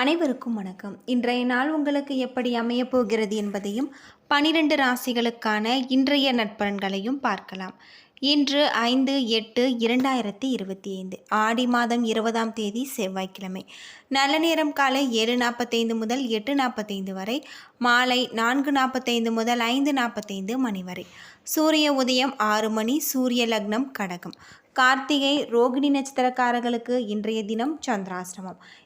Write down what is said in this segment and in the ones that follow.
அனைவருக்கும் வணக்கம். இன்றைய நாள் உங்களுக்கு எப்படி அமையப் போகிறது என்பதையும் பனிரெண்டு ராசிகளுக்கான இன்றைய நட்பலன்களையும் பார்க்கலாம். இன்று ஐந்து எட்டு இரண்டாயிரத்தி இருபத்தி ஐந்து ஆடி மாதம் இருபதாம் தேதி செவ்வாய்க்கிழமை. நல்ல நேரம் காலை ஏழு நாற்பத்தைந்து முதல் எட்டு நாற்பத்தைந்து வரை மாலை நான்கு நாற்பத்தைந்து முதல் ஐந்து நாற்பத்தைந்து மணி வரை. சூரிய உதயம் ஆறு மணி சூரிய லக்னம் கடகம். கார்த்திகை ரோகிணி நட்சத்திரக்காரர்களுக்கு இன்றைய தினம் சந்திராசிரமம்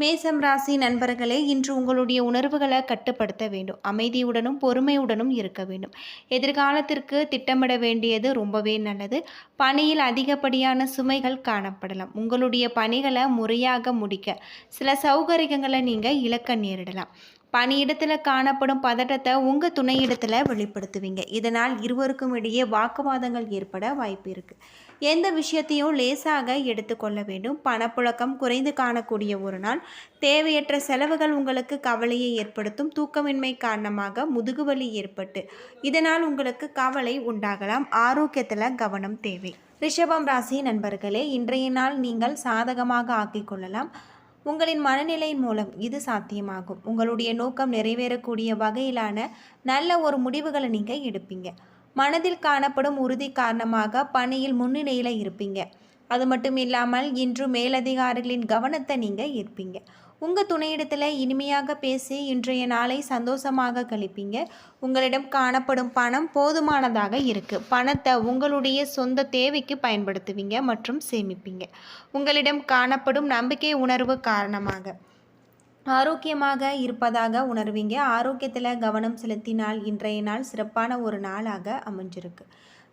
மேசம் ராசி நண்பர்களே இன்று உங்களுடைய உணர்வுகளை கட்டுப்படுத்த வேண்டும். அமைதியுடனும் பொறுமையுடனும் இருக்க வேண்டும். எதிர்காலத்திற்கு திட்டமிட வேண்டியது ரொம்பவே நல்லது. பணியில் அதிகப்படியான சுமைகள் காணப்படலாம். உங்களுடைய பணிகளை முறையாக முடிக்க சில சௌகரியங்களை நீங்கள் இழக்க நேரிடலாம். பணியிடத்தில் காணப்படும் பதட்டத்தை உங்கள் துணையிடத்தில் வெளிப்படுத்துவீங்க. இதனால் இருவருக்கும் இடையே வாக்குவாதங்கள் ஏற்பட வாய்ப்பு இருக்குது எந்த விஷயத்தையும் லேசாக எடுத்துக்கொள்ள வேண்டும். பணப்புழக்கம் குறைந்து காணக்கூடிய ஒரு நாள். தேவையற்ற செலவுகள் உங்களுக்கு கவலையை ஏற்படுத்தும். தூக்கமின்மை காரணமாக முதுகுவலி ஏற்பட்டு. இதனால் உங்களுக்கு கவலை உண்டாகலாம். ஆரோக்கியத்தில் கவனம் தேவை. ரிஷபம் ராசி நண்பர்களே இன்றைய நாள் நீங்கள் சாதகமாக ஆக்கிக் கொள்ளலாம். உங்களின் மனநிலையின் மூலம் இது சாத்தியமாகும். உங்களுடைய நோக்கம் நிறைவேறக்கூடிய வகையிலான நல்ல ஒரு முடிவுகளை நீங்கள் எடுப்பீங்க. மனதில் காணப்படும் உறுதி காரணமாக பணியில் முன்னிலையில் இருப்பீங்க. அது மட்டும் இல்லாமல் இன்று மேலதிகாரிகளின் கவனத்தை நீங்கள் ஈர்ப்பீங்க. உங்கள் துணையிடத்தில் இனிமையாக பேசி இன்றைய நாளை சந்தோஷமாக கழிப்பீங்க. உங்களிடம் காணப்படும் பணம் போதுமானதாக இருக்குது பணத்தை உங்களுடைய சொந்த தேவைக்கு பயன்படுத்துவீங்க மற்றும் சேமிப்பீங்க. உங்களிடம் காணப்படும் நம்பிக்கை உணர்வு காரணமாக. ஆரோக்கியமாக இருப்பதாக உணர்வீங்க. ஆரோக்கியத்தில் கவனம் செலுத்தினால் இன்றைய நாள் சிறப்பான ஒரு நாளாக அமைஞ்சிருக்கு.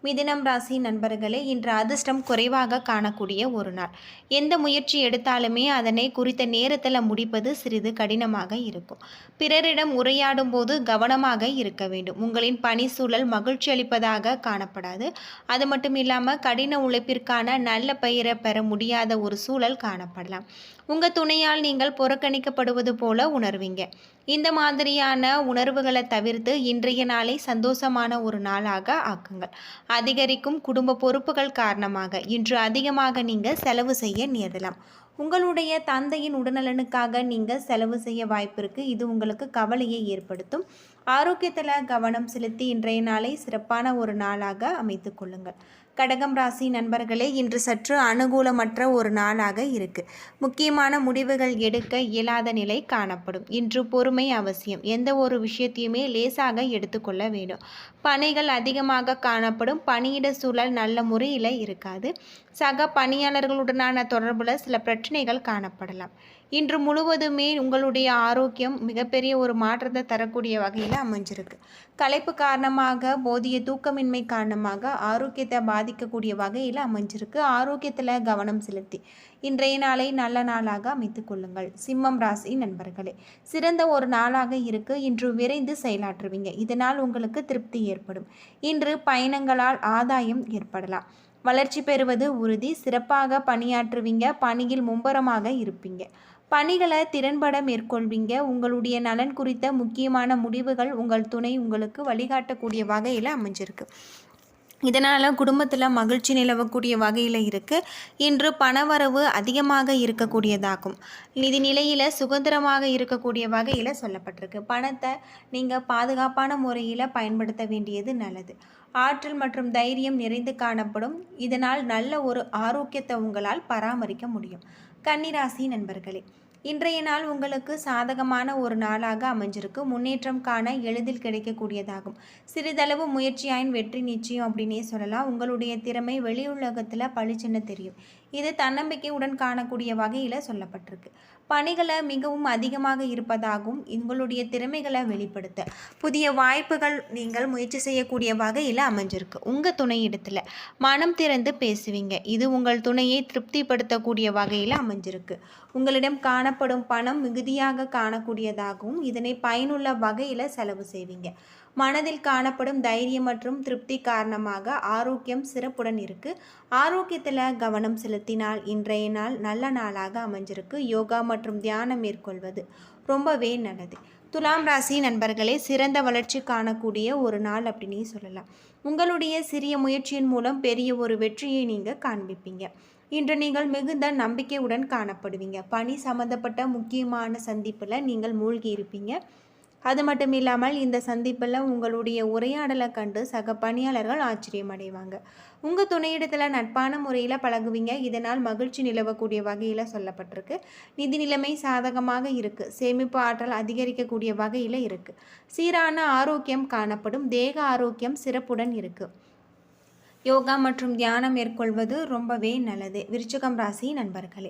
மிதினம் ராசி நண்பர்களே இன்று அதிர்ஷ்டம் குறைவாக காணக்கூடிய ஒரு நாள். எந்த முயற்சி எடுத்தாலுமே அதனை குறித்த நேரத்தில் முடிப்பது சிறிது கடினமாக இருக்கும். பிறரிடம் உரையாடும் போது கவனமாக இருக்க வேண்டும். உங்களின் பணி சூழல் மகிழ்ச்சி அளிப்பதாக காணப்படாது. அது மட்டும் இல்லாமல் கடின உழைப்பிற்கான நல்ல பெயரை பெற முடியாத ஒரு சூழல் காணப்படலாம். உங்கள் துணையால் நீங்கள் புறக்கணிக்கப்படுவது போல உணர்வீங்க. இந்த மாதிரியான உணர்வுகளை தவிர்த்து இன்றைய நாளை சந்தோஷமான ஒரு நாளாக ஆக்குங்கள். அதிகரிக்கும் குடும்ப பொறுப்புகள் காரணமாக இன்று அதிகமாக நீங்கள் செலவு செய்ய நேரலாம் உங்களுடைய தந்தையின் உடல்நலனுக்காக நீங்கள் செலவு செய்ய வாய்ப்பு இருக்குது இது உங்களுக்கு கவலையை ஏற்படுத்தும். ஆரோக்கியத்தில் கவனம் செலுத்தி இன்றைய நாளை சிறப்பான ஒரு நாளாக அமைத்து கொள்ளுங்கள். கடகம் ராசி நண்பர்களே இன்று சற்று அனுகூலமற்ற ஒரு நாளாக இருக்கு. முக்கியமான முடிவுகள் எடுக்க இயலாத நிலை காணப்படும். இன்று பொறுமை அவசியம். எந்த ஒரு விஷயத்தையுமே லேசாக எடுத்துக்கொள்ள வேண்டும். பணிகள் அதிகமாக காணப்படும். பணியிட சூழல் நல்ல முறையில் இருக்காது. சக பணியாளர்களுடனான தொடர்பில் சில பிரச்சனைகள் காணப்படலாம். இன்று முழுவதுமே உங்களுடைய ஆரோக்கியம் மிகப்பெரிய ஒரு மாற்றத்தை தரக்கூடிய வகையில் அமைஞ்சிருக்கு. களைப்பு காரணமாக போதிய தூக்கமின்மை காரணமாக ஆரோக்கியத்தை பாதிக்கக்கூடிய வகையில் அமைஞ்சிருக்கு. ஆரோக்கியத்தில் கவனம் செலுத்தி இன்றைய நாளை நல்ல நாளாக அமைத்து கொள்ளுங்கள். சிம்மம் ராசி நண்பர்களே சிறந்த ஒரு நாளாக இருக்கு. இன்று விரைந்து செயலாற்றுவீங்க. இதனால் உங்களுக்கு திருப்தி ஏற்படும். இன்று பயணங்களால் ஆதாயம் ஏற்படலாம். வளர்ச்சி பெறுவது உறுதி. சிறப்பாக பணியாற்றுவீங்க. பணியில் மும்பரமாக இருப்பீங்க. பணிகளை திறன்பட மேற்கொள்வீங்க. உங்களுடைய நலன் குறித்த முக்கியமான முடிவுகள் உங்கள் துணை உங்களுக்கு வழிகாட்டக்கூடிய வகையில் அமைஞ்சிருக்கு. இதனால் குடும்பத்தில் மகிழ்ச்சி நிலவக்கூடிய வகையில் இருக்குது இன்று பணவரவு அதிகமாக இருக்கக்கூடியதாகும். நிதி நிலையில் சுதந்திரமாக இருக்கக்கூடிய வகையில் சொல்லப்பட்டிருக்கு. பணத்தை நீங்கள் பாதுகாப்பான முறையில் பயன்படுத்த வேண்டியது நல்லது. ஆற்றல் மற்றும் தைரியம் நிறைந்து காணப்படும். இதனால் நல்ல ஒரு ஆரோக்கியத்தை உங்களால் பராமரிக்க முடியும். கன்னிராசி நண்பர்களே இன்றைய நாள் உங்களுக்கு சாதகமான ஒரு நாளாக அமைஞ்சிருக்கு. முன்னேற்றம் காண எளிதில் கிடைக்கக்கூடியதாகும். சிறிதளவு முயற்சியாயின் வெற்றி நிச்சயம் அப்படின்னே சொல்லலாம். உங்களுடைய திறமை வெளியுலகத்தில் பளிச்சுன்னு தெரியும். இது தன்னம்பிக்கையுடன் காணக்கூடிய வகையில் சொல்லப்பட்டிருக்கு. பணிகளை மிகவும் அதிகமாக இருப்பதாகவும் உங்களுடைய திறமைகளை வெளிப்படுத்த புதிய வாய்ப்புகள் நீங்கள் முயற்சி செய்யக்கூடிய வகையில் அமைஞ்சிருக்கு. உங்கள் துணையிடத்தில் மனம் திறந்து பேசுவீங்க. இது உங்கள் துணையை திருப்திப்படுத்தக்கூடிய வகையில் அமைஞ்சிருக்கு. உங்களிடம் காணப்படும் பணம் மிகுதியாக காணக்கூடியதாகவும் இதனை பயனுள்ள வகையில் செலவு செய்வீங்க. மனதில் காணப்படும் தைரியம் மற்றும் திருப்தி காரணமாக ஆரோக்கியம் சிறப்புடன் இருக்குது ஆரோக்கியத்தில் கவனம் செலுத்தினால் இன்றைய நாள் நல்ல நாளாக அமைஞ்சிருக்கு. யோகா மற்றும் தியானம் மேற்கொள்வது ரொம்பவே நல்லது. துலாம் ராசி நண்பர்களே சிறந்த வளர்ச்சி காணக்கூடிய ஒரு நாள் அப்படின்னே சொல்லலாம். உங்களுடைய சிறிய முயற்சியின் மூலம் பெரிய ஒரு வெற்றியை நீங்கள் காண்பிப்பீங்க. இன்று நீங்கள் மிகுந்த நம்பிக்கையுடன் காணப்படுவீங்க. பணி சம்பந்தப்பட்ட முக்கியமான சந்திப்பில் நீங்கள் மூழ்கி இருப்பீங்க. அது மட்டும் இல்லாமல் இந்த சந்திப்பில் உங்களுடைய உரையாடலை கண்டு சக பணியாளர்கள் ஆச்சரியம் அடைவாங்க உங்கள் துணையிடத்தில் நட்பான முறையில் பழகுவீங்க. இதனால் மகிழ்ச்சி நிலவக்கூடிய வகையில் சொல்லப்பட்டிருக்கு. நிதி நிலைமை சாதகமாக இருக்குது சேமிப்பு ஆற்றல் அதிகரிக்கக்கூடிய வகையில் இருக்குது சீரான ஆரோக்கியம் காணப்படும். தேக ஆரோக்கியம் சிறப்புடன் இருக்குது யோகா மற்றும் தியானம் மேற்கொள்வது ரொம்பவே நல்லது. விருச்சகம் ராசி நண்பர்களே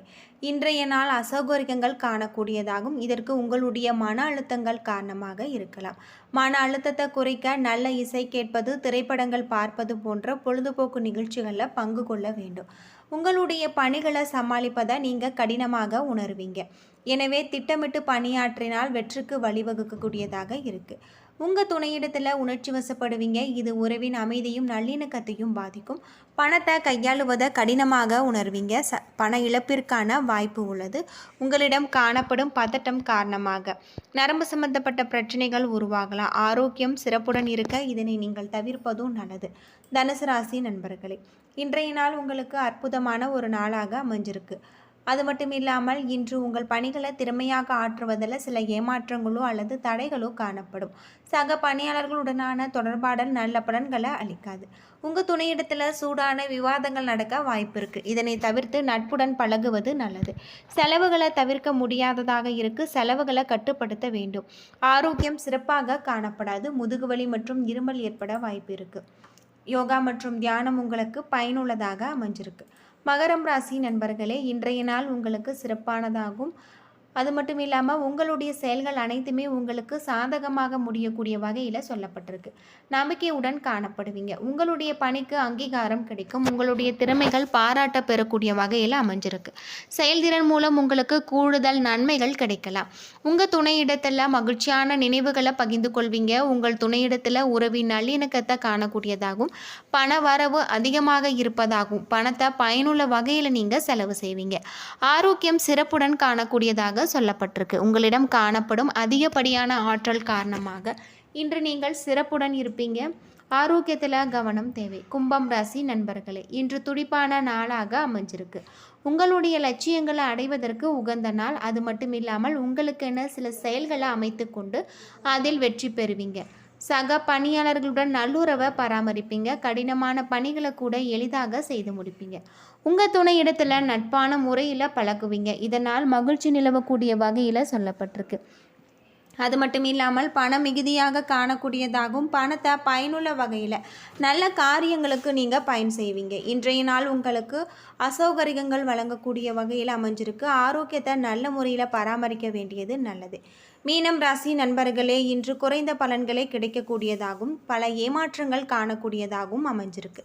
இன்றைய நாள் அசௌகரியங்கள் காணக்கூடியதாகும். இதற்கு உங்களுடைய மன அழுத்தங்கள் காரணமாக இருக்கலாம். மன அழுத்தத்தை குறைக்க நல்ல இசை கேட்பது திரைப்படங்கள் பார்ப்பது போன்ற பொழுதுபோக்கு நிகழ்ச்சிகளில் பங்கு கொள்ள வேண்டும். உங்களுடைய பணிகளை சமாளிப்பதை நீங்கள் கடினமாக உணர்வீங்க. எனவே திட்டமிட்டு பணியாற்றினால் வெற்றிக்கு வழிவகுக்கக்கூடியதாக இருக்குது உங்கள் துணையிடத்தில் உணர்ச்சி வசப்படுவீங்க. இது உறவின் அமைதியும் நல்லிணக்கத்தையும் பாதிக்கும். பணத்தை கையாளுவதை கடினமாக உணர்வீங்க. ச பண இழப்பிற்கான வாய்ப்பு உள்ளது. உங்களிடம் காணப்படும் பதட்டம் காரணமாக நரம்பு சம்பந்தப்பட்ட பிரச்சனைகள் உருவாகலாம். ஆரோக்கியம் சிறப்புடன் இருக்க இதனை நீங்கள் தவிர்ப்பதும் நல்லது. தனுசு ராசி நண்பர்களே இன்றைய நாள் உங்களுக்கு அற்புதமான ஒரு நாளாக அமைஞ்சிருக்கு. அது மட்டும் இல்லாமல் இன்று உங்கள் பணிகளை திறமையாக ஆற்றுவதில் சில ஏமாற்றங்களோ அல்லது தடைகளோ காணப்படும். சக பணியாளர்களுடனான தொடர்பாடல் நல்ல பலன்களை அளிக்காது. உங்கள் துணையிடத்தில் சூடான விவாதங்கள் நடக்க வாய்ப்பு இருக்குது இதனை தவிர்த்து நட்புடன் பழகுவது நல்லது. செலவுகளை தவிர்க்க முடியாததாக இருக்குது செலவுகளை கட்டுப்படுத்த வேண்டும். ஆரோக்கியம் சிறப்பாக காணப்படாது. முதுகுவலி மற்றும் இருமல் ஏற்பட வாய்ப்பு இருக்குது யோகா மற்றும் தியானம் உங்களுக்கு பயனுள்ளதாக அமைஞ்சிருக்கு. மகரம் ராசி நண்பர்களே இன்றைய நாள் உங்களுக்கு சிறப்பானதாகும். அது மட்டும் இல்லாமல் உங்களுடைய செயல்கள் அனைத்துமே உங்களுக்கு சாதகமாக முடியக்கூடிய வகையில் சொல்லப்பட்டிருக்கு. நம்பிக்கையுடன் காணப்படுவீங்க. உங்களுடைய பணிக்கு அங்கீகாரம் கிடைக்கும். உங்களுடைய திறமைகள் பாராட்ட பெறக்கூடிய வகையில் அமைஞ்சிருக்கு. செயல்திறன் மூலம் உங்களுக்கு கூடுதல் நன்மைகள் கிடைக்கலாம். உங்கள் துணையிடத்தில் மகிழ்ச்சியான நினைவுகளை பகிர்ந்து கொள்வீங்க. உங்கள் துணையிடத்தில் உறவின் நல்லிணக்கத்தை காணக்கூடியதாகும். பண வரவு அதிகமாக இருப்பதாகும். பணத்தை பயனுள்ள வகையில் நீங்கள் செலவு செய்வீங்க. ஆரோக்கியம் சிறப்புடன் காணக்கூடியதாக சொல்லப்பட்டிருக்கு. உங்களிடம் காணப்படும் அதிகப்படியான ஆற்றல் காரணமாக இன்று நீங்கள் சிறப்புடன் இருப்பீங்க. ஆரோக்கியத்தில் கவனம் தேவை. கும்பம் ராசி நண்பர்களே இன்று துடிப்பான நாளாக அமைஞ்சிருக்கு. உங்களுடைய லட்சியங்களை அடைவதற்கு உகந்த நாள். அது மட்டும் இல்லாமல் உங்களுக்கென சில செயல்களை அமைத்து கொண்டு அதில் வெற்றி பெறுவீங்க. சக பணியாளர்களுடன் நல்லுறவை பராமரிப்பீங்க. கடினமான பணிகளை கூட எளிதாக செய்து முடிப்பீங்க. உங்கள் துணை இடத்துல நட்பான முறையில் பழகுவீங்க. இதனால் மகிழ்ச்சி நிலவக்கூடிய வகையில் சொல்லப்பட்டிருக்கு. அது மட்டும் இல்லாமல் பணம் மிகுதியாக காணக்கூடியதாகவும் பணத்தை பயனுள்ள வகையில் நல்ல காரியங்களுக்கு நீங்கள் பயன் செய்வீங்க. இன்றைய நாள் உங்களுக்கு அசௌகரியங்கள் வழங்கக்கூடிய வகையில் அமைஞ்சிருக்கு. ஆரோக்கியத்தை நல்ல முறையில் பராமரிக்க வேண்டியது நல்லது. மீனம் ராசி நண்பர்களே இன்று குறைந்த பலன்களே கிடைக்கக்கூடியதாகவும் பல ஏமாற்றங்கள் காணக்கூடியதாகவும் அமைஞ்சிருக்கு.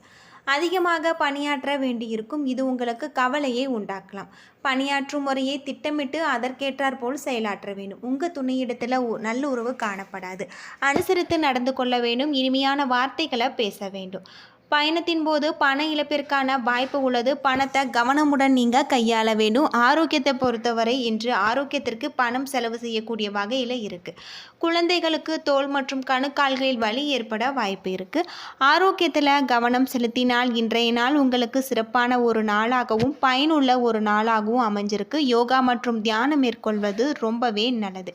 அதிகமாக பணியாற்ற வேண்டியிருக்கும். இது உங்களுக்கு கவலையை உண்டாக்கலாம். பணியாற்றும் முறையை திட்டமிட்டு அதற்கேற்றார் போல் செயலாற்ற வேண்டும். உங்கள் துணையிடத்தில் நல்லுறவு காணப்படாது. அனுசரித்து நடந்து கொள்ள வேண்டும். இனிமையான வார்த்தைகளை பேச வேண்டும். பயணத்தின் போது பண இழப்பிற்கான வாய்ப்பு உள்ளது. பணத்தை கவனமுடன் நீங்கள் கையாள வேண்டும். ஆரோக்கியத்தை பொறுத்தவரை இன்று ஆரோக்கியத்திற்கு பணம் செலவு செய்யக்கூடிய வகையில் இருக்குது குழந்தைகளுக்கு தோல் மற்றும் கணுக்கால்களில் வலி ஏற்பட வாய்ப்பு இருக்குது ஆரோக்கியத்தில் கவனம் செலுத்தினால் இன்றைய நாள் உங்களுக்கு சிறப்பான ஒரு நாளாகவும் பயனுள்ள ஒரு நாளாகவும் அமைஞ்சிருக்கு. யோகா மற்றும் தியானம் மேற்கொள்வது ரொம்பவே நல்லது.